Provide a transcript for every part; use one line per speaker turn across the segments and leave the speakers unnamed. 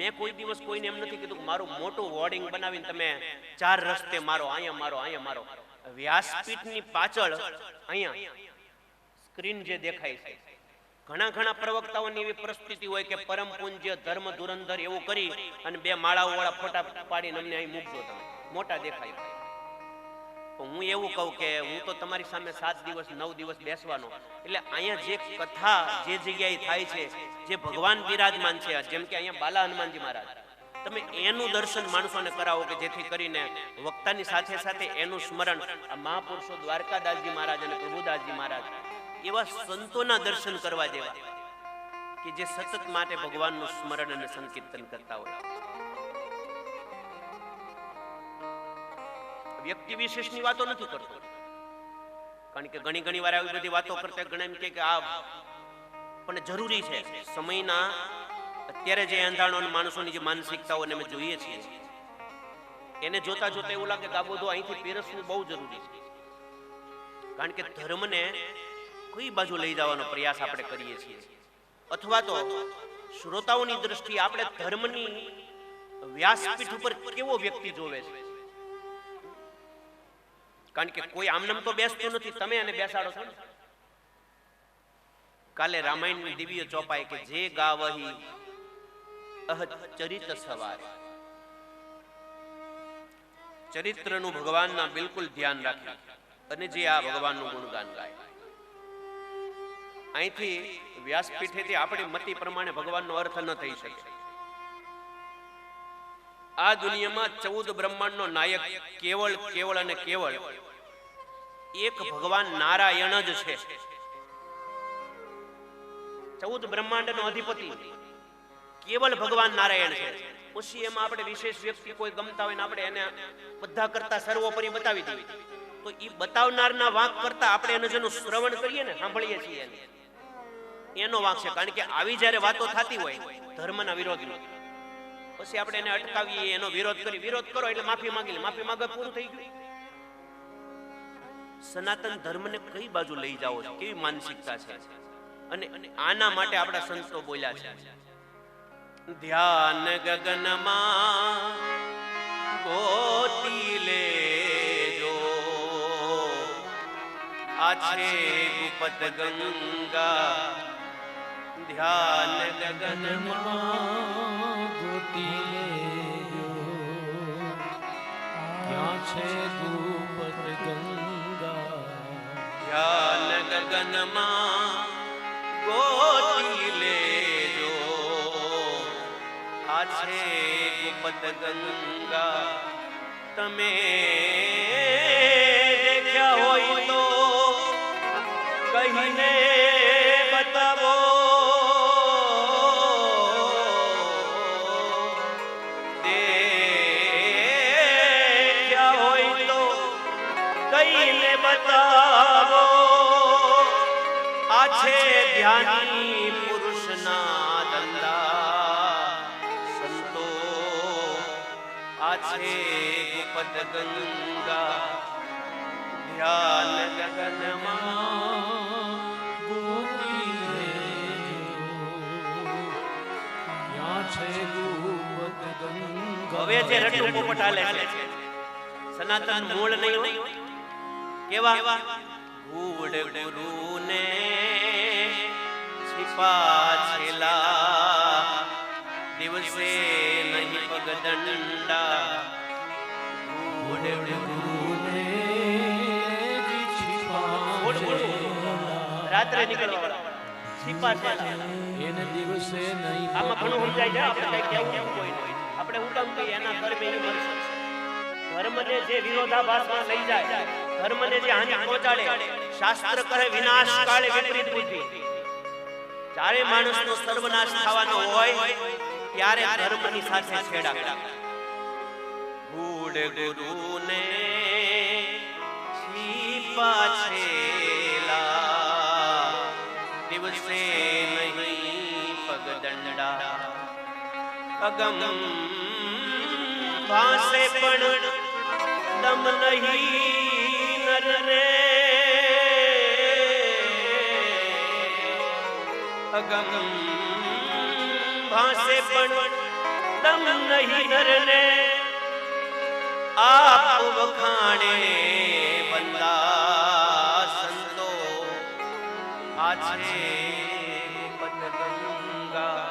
મેં કોઈ દિવસ કોઈને એમ નથી કીધું મારું મોટું હોર્ડિંગ બનાવીને તમે ચાર રસ્તે મારો, અહીંયા મારો અહીંયા મારો. વ્યાસપીઠની પાછળ અહીંયા સ્ક્રીન જે દેખાય છે. ઘણા ઘણા પ્રવક્તાઓની એવી પરિસ્થિતિ હોય કે પરમ પૂજ્ય ધર્મ ધુરંધર એવું કરી અને બે માળાઓ વાળા ફોટા પાડીને અમને અહીં મૂકજો તમે. મોટા દેખાય. તો હું એવું કહું કે હું તો તમારી સામે સાત દિવસ, નવ દિવસ બેસવાનો. એટલે અહીંયા જે કથા જે જગ્યાએ થાય છે, જે ભગવાન બિરાજમાન છે, જેમ કે અહીંયા બાલા હનુમાનજી મહારાજ, તમે એનું દર્શન માણસોને કરાવો કે જેથી કરીને વક્તાની સાથે સાથે એનું સ્મરણ મહાપુરુષો દ્વારકાદાસજી મહારાજ અને પ્રભુદાસજી મહારાજ, એવા સંતોના દર્શન કરવા જેવા, કે જે સતત માટે ભગવાનનું સ્મરણ અને સંકીર્તન કરતા હોય. વ્યક્તિ વિશેષની વાતો નથી કરતો. કારણ કે ઘણી ઘણી વાર આવી બધી વાતો કરતા ઘણા એમ કે આ પણ જરૂરી છે. સમયના અત્યારે જે અંધાણો માણસોની જે માનસિકતાઓને અમે જોઈએ છીએ, એને જોતા જોતા એવું લાગે કે આ બધું અહીંથી પીરસવું બહુ જરૂરી છે. કારણ કે ધર્મને કઈ બાજુ લઈ જવાનો પ્રયાસ આપણે કરીએ છીએ? અથવા તો શ્રોતાઓની દ્રષ્ટિએ આપણે ધર્મની વ્યાસપીઠ ઉપર કેવો વ્યક્તિ જોવે છે? કારણ કે કોઈ આમનામ તો બેસતું નથી. તમે એને બેસાડો છો ને. કાલે રામાયણની દિવ્ય ચોપાઈ કે જે ગાવહી ચરિત સવારે. ચરિત્રનું ભગવાનના બિલકુલ ધ્યાન રાખે અને જે આ ભગવાનનું ગુણગાન ગાય. અહીંથી વ્યાસપીઠેથી આપણી મતિ પ્રમાણે ભગવાનનો અર્થ ન થઈ શકે. આ દુનિયામાં ચૌદ બ્રહ્માંડનો નાયક કેવળ કેવળ અને કેવળ એક ભગવાન નારાયણ જ છે. ચૌદ બ્રહ્માંડનો અધિપતિ કેવળ ભગવાન નારાયણ છે. પછી એમાં આપણે વિશેષ વ્યક્તિ કોઈ ગમતા હોય ને આપણે એને બધા કરતા સર્વોપરી બતાવી દઈએ. તો એ બતાવનારના વાંક કરતા આપણે એને જેનું શ્રવણ કરીએ ને સાંભળીએ છીએ એનો વાંક છે. કારણ કે આવી જ્યારે વાતો થતી હોય ધર્મના વિરોધમાં પછી આપણે એને અટકાવીએ, એનો વિરોધ કરી. વિરોધ કરો એટલે માફી માંગી લે. માફી માંગે પૂરું થઈ ગયું. સનાતન ધર્મને કઈ બાજુ લઈ જાઓ છો? કેવી માનસિકતા છે? અને આના માટે આપણા સંતો બોલ્યા છે. ધ્યાન ગગનમાં ગોતી લેજો. આ છે ગુપત ગંગા. ધ્યાન ગગનમાં ગગનમાં ગોતી લેજો. આ છે ગુપત ગંગા. તમે ધ્યાની પુરુષના દલ્લા સંતો આ છે ગુપત ગંગા ધ્યાન ગગનમાં હવે જે રટુ પોપટ હાલે છે સનાતન મૂળ નહીં કેવા? ગુડ ગુરુને છિપા છેલા દિવસે નહીં પગ દંડા ગૂઢ
ગુરુને જી છીપા
ગૂઢ ગુરુ રાત્રે નીકળવા
એને દિવસે નહીં
આમાં ઘણું સમજાય છે આપણે કઈ કેવું કોઈ આપણે હું કામ કહીએ એના કર્મે એની મરજી ધર્મને જે વિરોધાભાસમાં લઈ જાય ધર્મને જે હાનિ પહોંચાડે શાસ્ત્ર કરે વિનાશ કાળે વિપરીત બુદ્ધિ. જ્યારે માણસનો સર્વનાશ થવાનો હોય, ત્યારે ધર્મની સાથે છેડા ગુડ ગુરુને છીપા છેલા. દિવસે નહીં પગ દંડા અગમ ભાસે પણ દમ નહીં નર રે. અગમ ભાસે પણ દમ નહીં ધરને આપ વખાણે બંદા સંતો આજે છે પદગંગા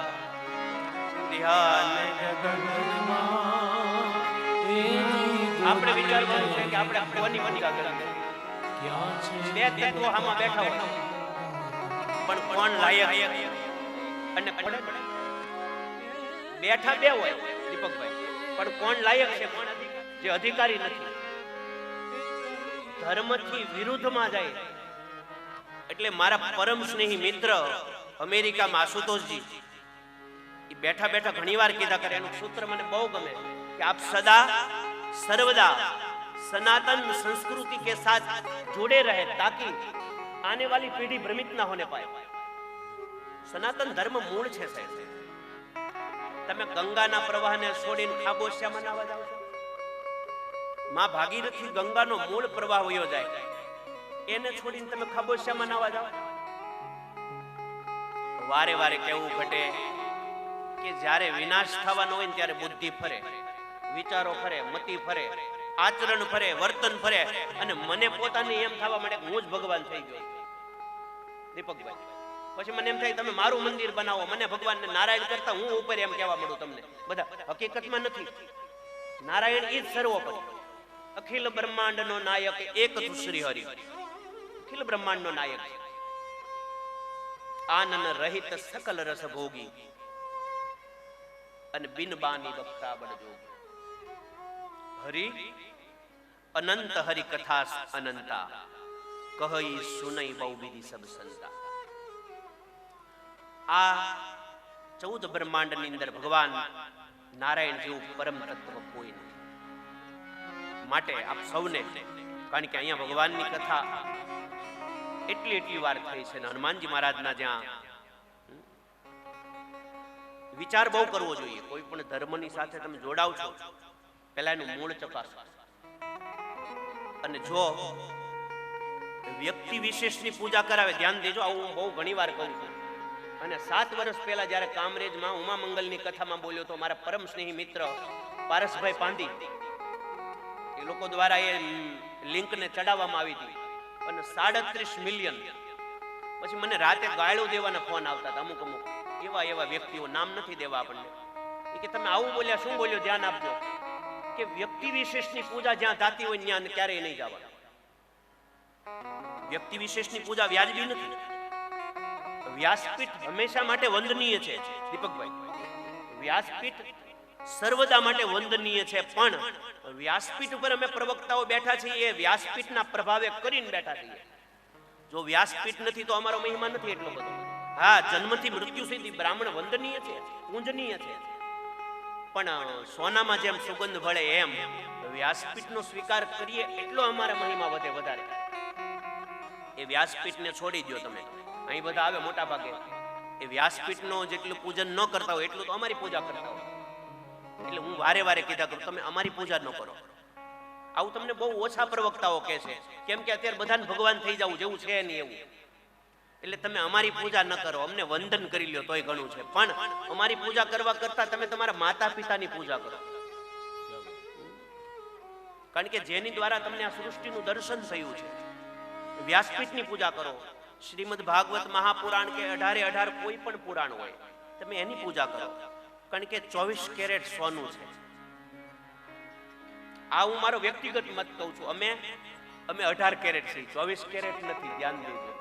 ધ્યાન
ગગનમાં એની
આપણે વિચારવાનું છે કે આપણે કોની પૂજા કરવી બે તત્વો આમાં બેઠા હોય પણ કોણ લાયક? અને બેઠા બે હોય, દીપકભાઈ. પણ કોણ લાયક છે? કોણ જે અધિકારી નથી. ધર્મથી વિરુદ્ધમાં જાય. એટલે મારા પરમ સ્નેહી મિત્ર અમેરિકામાં આશુતોષજી એ બેઠા બેઠા ઘણીવાર કીધા કરે. એનું સૂત્ર મને બહુ ગમે કે આપ સદા, સર્વદા સનાતન સંસ્કૃતિ કે સાથ જોડે રહે, તાકી आने वाली पीढ़ी भ्रमित ना होने पाए સનાતન ધર્મ મૂળ છે સાહેબ તમે ગંગાના પ્રવાહને છોડીને ખાબોશિયા મનાવવા જાવ છો માં ભાગીરથી ગંગાનો મૂળ પ્રવાહ વયો જાય એને છોડીને તમે ખાબોશિયા મનાવવા જાવ વારે વારે કેવું ઘટે કે જ્યારે વિનાશ થવાનો હોય ને ત્યારે બુદ્ધિ ફરે વિચારો ફરે મતિ ફરે આચરણ ફરે, વર્તન ફરે અને મને પોતાને એમ થવા માટે હું જ ભગવાન થઈ ગયો. દીપકભાઈ, પછી મને એમ થાય, તમે મારું મંદિર બનાવો, મને ભગવાનને નારાયણ કરતા હું ઉપર એમ કહેવા માંડું તમને. બધા, હકીકતમાં નથી. નારાયણ એ જ સર્વોપરી. અખિલ બ્રહ્માંડનો નાયક એક શ્રી હરિ અખિલ બ્રહ્માંડનો નાયક. આનંદ રહિત સકલ રસ ભોગી. અને બિન બાની વક્તા બળ હરી હરિ અનંત હરિ કથા અનંતા. કહી સુનઈ બહુ વિધિ સબ સંતા. આ ચૌદ બ્રહ્માંડની અંદર ભગવાન નારાયણ જેવું પરમ તત્વ કોઈ નથી. માટે આપ સૌને, કારણ કે અહીંયા ભગવાનની કથા એટલી એટલી વાર થઈ છે ને હનુમાનજી મહારાજના જ્યાં વિચાર બહુ કરવો જોઈએ. કોઈ પણ ધર્મની સાથે તમે જોડાવ છો પહેલા એનું મૂળ ચકાસો. અને જો વ્યક્તિ વિશેષની પૂજા કરાવે, ધ્યાન દેજો, આવું હું બહુ ઘણી વાર કહું છું. અને સાત વર્ષ પહેલા જ્યારે કામરેજમાં ઉમા મંગલની કથામાં બોલ્યો તો મારા પરમ સ્નેહી મિત્ર પારસભાઈ પાંધી, એ લોકો દ્વારા એ લિંકને ચડાવવામાં આવી હતી. અને સાડત્રીસ મિલિયન. પછી મને રાતે ગાળો દેવાના ફોન આવતા હતા અમુક અમુક. એવા એવા વ્યક્તિઓ, નામ નથી દેવા આપણને. કે, તમે આવું બોલ્યા, શું બોલ્યો? ધ્યાન આપજો. કે વ્યક્તિ વિશેષની પૂજા જ્યાં થતી હોય ત્યાં ક્યારેય નહીં જવાનું. વ્યક્તિ વિશેષની પૂજા વ્યાજબી નથી. વ્યાસપીઠ હંમેશા માટે વંદનીય છે, દીપકભાઈ. વ્યાસપીઠ સર્વદા માટે વંદનીય છે, પણ વ્યાસપીઠ ઉપર અમે પ્રવક્તાઓ બેઠા છીએ, એ વ્યાસપીઠના પ્રભાવે કરીને બેઠા છીએ. જો વ્યાસપીઠ નથી, તો અમારો મહિમા નથી એટલો બધો. હા, જન્મથી મૃત્યુ સુધી બ્રાહ્મણ વંદનીય છે, પૂજનીય છે. પણ સોનામાં જેમ સુગંધ ભળે એમ વ્યાસપીઠનો સ્વીકાર કરીએ એટલો અમારા મહિમા વધે વધારે. એ વ્યાસપીઠને છોડી દો તમે. અહીં બધા આવે મોટા ભાગે. એ વ્યાસપીઠનો જેટલું પૂજન ન કરતા હોય એટલું તો અમારી પૂજા કરતા હોય. એટલે હું વારે વારે કીધા કરું, તમે અમારી પૂજા ન કરો. આવું તમને બહુ ઓછા પ્રવક્તાઓ કહે છે. કેમ કે અત્યારે બધાને ભગવાન થઈ જવું જેવું છે નહીં એવું. એટલે તમે અમારી પૂજા ન કરો, અમને વંદન કરી લ્યો તોય ઘણું છે. પણ અમારી પૂજા કરવા કરતા તમે તમારા માતા પિતાની પૂજા કરો. કારણ કે જેની દ્વારા તમને આ સૃષ્ટિનું દર્શન થયું છે. વ્યાસપીઠની પૂજા કરો. શ્રીમદ ભાગવત મહાપુરાણ કે અઢારે અઢાર કોઈ પણ પુરાણ હોય, તમે એની પૂજા કરો. કારણ કે ચોવીસ કેરેટ સોનું છે. આ હું મારો વ્યક્તિગત મત કહું છું. અમે અમે અઢાર કેરેટ છીએ ચોવીસ કેરેટ નથી, ધ્યાન દેજો.